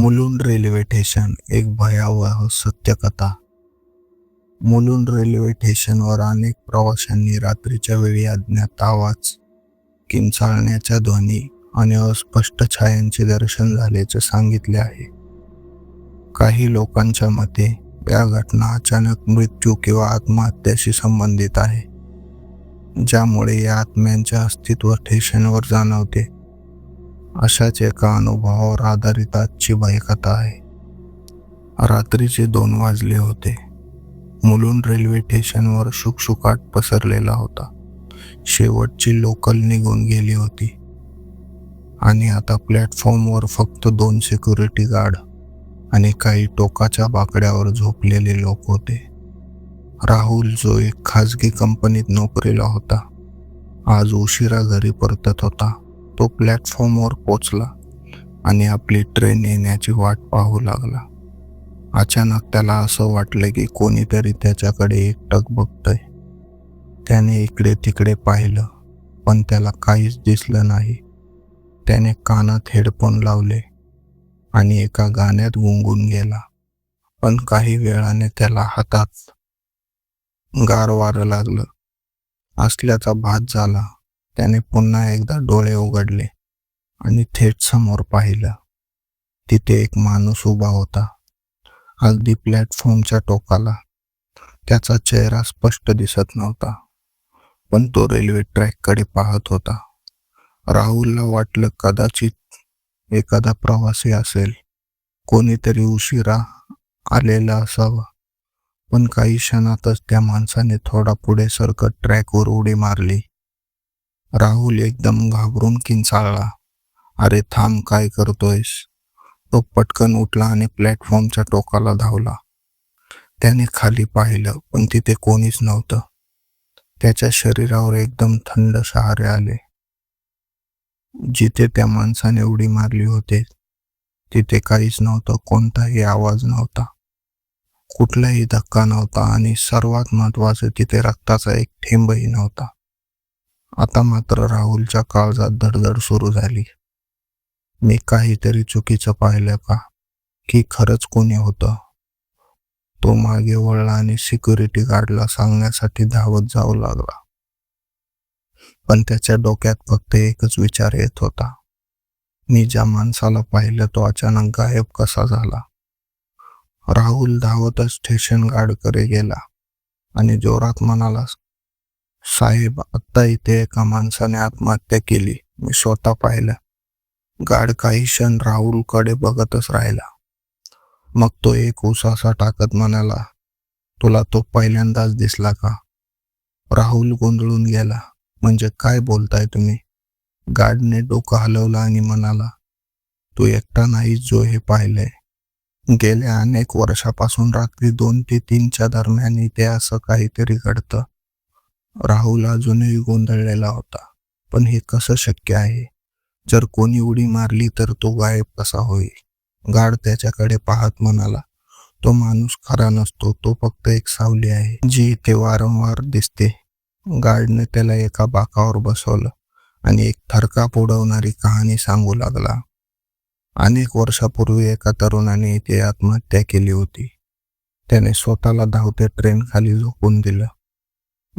Mulund railway station एक भयावह Satyakatha. Mulund railway स्टेशनवर अनेक प्रवाशांनी रात्रीच्या वेळी अज्ञात आवाज किंचाळण्याच्या ध्वनी आणि अस्पष्ट छायांचे दर्शन झाल्याचे सांगितले आहे. काही लोकांच्या मते या घटना अचानक मृत्यू किंवा आत्महत्याशी संबंधित आहे ज्यामुळे या आत्म्यांचे अस्तित्व स्टेशनवर जाणवते. अशाच एका अनुभवावर आधारित आजची भयकथा आहे. रात्रीचे दोन वाजले होते. मुलुंड रेल्वे स्टेशनवर शुकशुकाट पसरलेला होता. शेवटची लोकल निघून गेली होती. आणि आता प्लॅटफॉर्मवर फक्त दोन सिक्युरिटी गार्ड आणि काही टोकाच्या बाकड्यावर झोपलेले लोक होते. राहुल जो एक खाजगी कंपनीत नोकरीला होता. आज उशिरा घरी परतत होता. तो प्लॅटफॉर्मवर पोचला आणि आपली ट्रेन येण्याची वाट पाहू लागला. अचानक त्याला असं वाटलं की कोणीतरी त्याच्याकडे एकटक बघतंय. त्याने इकडे तिकडे पाहिलं पण त्याला काहीच दिसलं नाही. त्याने कानात हेडफोन लावले आणि एका गाण्यात गुंगून गेला पण काही वेळाने त्याला हातात गार वारं लागलं. असल्याचा भात झाला. त्याने पुन्हा एकदा डोळे उघडले आणि थेट समोर पाहिलं. तिथे एक माणूस उभा होता. अगदी प्लॅटफॉर्मच्या टोकाला. त्याचा चेहरा स्पष्ट दिसत नव्हता पण तो रेल्वे ट्रॅककडे पाहत होता. राहुलला वाटलं कदाचित एखादा प्रवासी असेल. कोणीतरी उशिरा आलेला असावा. पण काही क्षणातच त्या माणसाने थोडा पुढे सरकत ट्रॅकवर उडी मारली. राहुल एकदम घाबरून किंचाळला. अरे थांब काय करतोयस? तो पटकन उठला आणि प्लॅटफॉर्मच्या टोकाला धावला. त्याने खाली पाहिलं पण तिथे कोणीच नव्हतं. त्याच्या शरीरावर एकदम थंड शहारे आले. जिथे त्या माणसाने उडी मारली होते तिथे काहीच नव्हतं कोणताही आवाज नव्हता. कुठलाही धक्का नव्हता आणि सर्वात महत्वाचं तिथे रक्ताचा एक थेंबही नव्हता. आता मात्र राहुलच्या काळजात धडधड सुरू झाली. मी काहीतरी चुकीचं पाहिलं का? की खरंच कोणी होतं? तो मागे वळला आणि सिक्युरिटी गार्डला सांगण्यासाठी धावत जाऊ लागला. पण त्याच्या डोक्यात फक्त एकच विचार येत होता. मी ज्या माणसाला पाहिलं तो अचानक गायब कसा झाला? राहुल धावतच स्टेशन गार्डकडे गेला आणि जोरात म्हणाला साहेब आत्ता इथे एका माणसाने आत्महत्या केली. मी स्वतः पाहिलं. गार्ड काही क्षण राहुलकडे बघतच राहिला. मग तो एक उसासा टाकत म्हणाला तुला तो पहिल्यांदाच दिसला का? राहुल गोंधळून गेला म्हणजे काय बोलताय तुम्ही? गार्डने डोकं हलवलं आणि म्हणाला तू एकटा नाही जो हे पाहिलंय. गेल्या अनेक वर्षापासून रात्री दोन ते तीनच्या दरम्यान इथे असं काहीतरी घडतं. राहुल अजूनही गोंधळलेला होता. पण हे कसं शक्य आहे? जर कोणी उडी मारली तर तो गायब कसा होईल? गार्ड त्याच्याकडे पाहत म्हणाला तो माणूस खरा नसतो तो फक्त एक सावली आहे जी इथे वारंवार दिसते. गार्डने त्याला एका बाकावर बसवलं आणि एक थरकाप उडवणारी कहाणी सांगू लागला. अनेक वर्षापूर्वी एका तरुणाने इथे आत्महत्या केली होती. त्याने स्वतःला धावते ट्रेन खाली झोपून दिलं.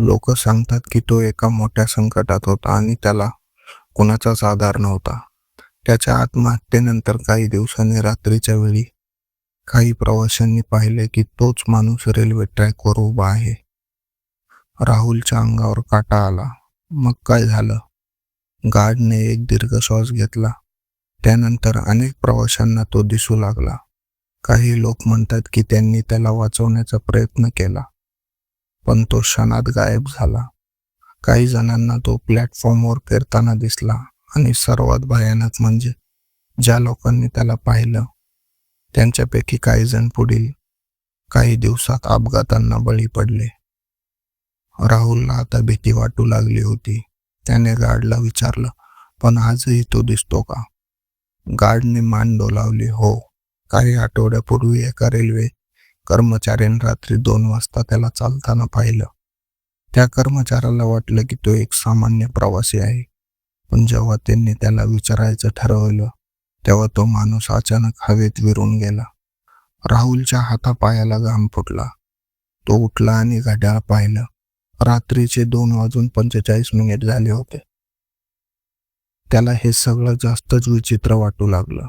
लोक सांगतात की तो एका मोठ्या संकटात होता आणि त्याला कुणाचाच आधार नव्हता. त्याच्या आत्महत्येनंतर काही दिवसांनी रात्रीच्या वेळी काही प्रवाशांनी पाहिले की तोच माणूस रेल्वे ट्रॅकवर उभा आहे. राहुलच्या अंगावर काटा आला. मग काय झालं? गार्डने एक दीर्घ श्वास घेतला. त्यानंतर अनेक प्रवाशांना तो दिसू लागला. काही लोक म्हणतात की त्यांनी त्याला वाचवण्याचा प्रयत्न केला. पण तो क्षणात गायब झाला. काही जणांना तो प्लॅटफॉर्मवर फिरताना दिसला आणि सर्वात भयानक म्हणजे ज्या लोकांनी त्याला पाहिलं त्यांच्यापैकी काही जण पुढील काही दिवसात अपघातांना बळी पडले. राहुलला आता भीती वाटू लागली होती. त्याने गार्डला विचारलं पण आजही तो दिसतो का? गार्डने मान डोलावली हो. काही आठवड्यापूर्वी एका रेल्वे कर्मचाऱ्याने रात्री दोन वाजता त्याला चालताना पाहिलं. त्या कर्मचाऱ्याला वाटलं की तो एक सामान्य प्रवासी आहे. पण जेव्हा त्यांनी त्याला विचारायचं ठरवलं तेव्हा तो माणूस अचानक हवेत विरून गेला. राहुलच्या हातापायाला घाम फुटला. तो उठला आणि घड्याळ पाहिलं. रात्रीचे दोन वाजून पंचेचाळीस मिनिट झाले होते. त्याला हे सगळं जास्तच विचित्र वाटू लागलं.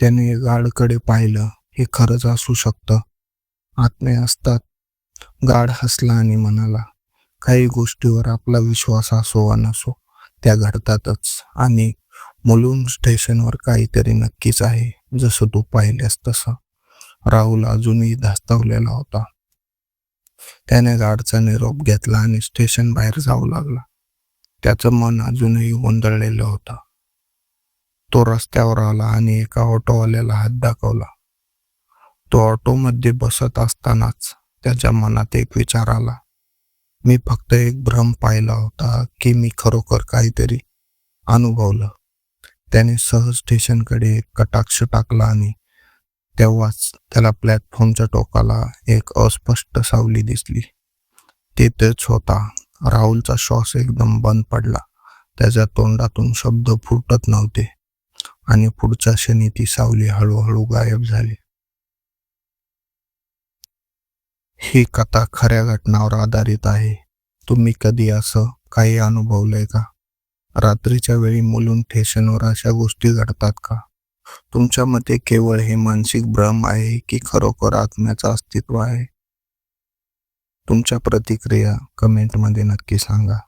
त्याने गाडकडे पाहिलं. हे खरंच असू शकतं. आत्मे असतात. गाढ हसला आणि म्हणाला काही गोष्टीवर आपला विश्वास असो वा नसो त्या घडतातच. आणि मुलुंड स्टेशनवर काहीतरी नक्कीच आहे जसं तू पाहिलेस तसं. राहुल अजूनही धास्तावलेला होता. त्याने गाडचा निरोप घेतला आणि स्टेशन बाहेर जाऊ लागला. त्याचं मन अजूनही गोंधळलेलं होतं. तो रस्त्यावर आला आणि एका ऑटोवाल्याला हात दाखवला. तो ऑटोमध्ये बसत असतानाच त्याच्या मनात एक विचार आला. मी फक्त एक भ्रम पाहिला होता की मी खरोखर काहीतरी अनुभवलं. त्याने सहज स्टेशनकडे एक कटाक्ष टाकला आणि तेव्हाच त्याला प्लॅटफॉर्मच्या टोकाला एक अस्पष्ट सावली दिसली. तेथेच होता. राहुलचा श्वास एकदम बंद पडला. त्याच्या तोंडातून शब्द फुटत नव्हते आणि पुढच्या क्षणी ती सावली हळूहळू गायब झाली. ही कथा खऱ्या घटनावर आधारित आहे. तुम्ही कधी असं काही अनुभवलंय का? रात्रीच्या वेळी मुलून ठेशनवर अशा गोष्टी घडतात का? तुमच्या मते केवळ हे मानसिक भ्रम आहे की खरोखर आत्म्याचं अस्तित्व आहे? तुमच्या प्रतिक्रिया कमेंटमध्ये नक्की सांगा.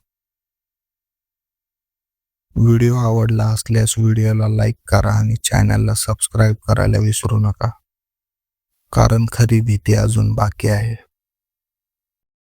व्हिडिओ आवडला असल्यास व्हिडिओला लाईक करा आणि चॅनलला सबस्क्राईब करायला विसरू नका. कारण खरी भीती अजून बाकी आहे.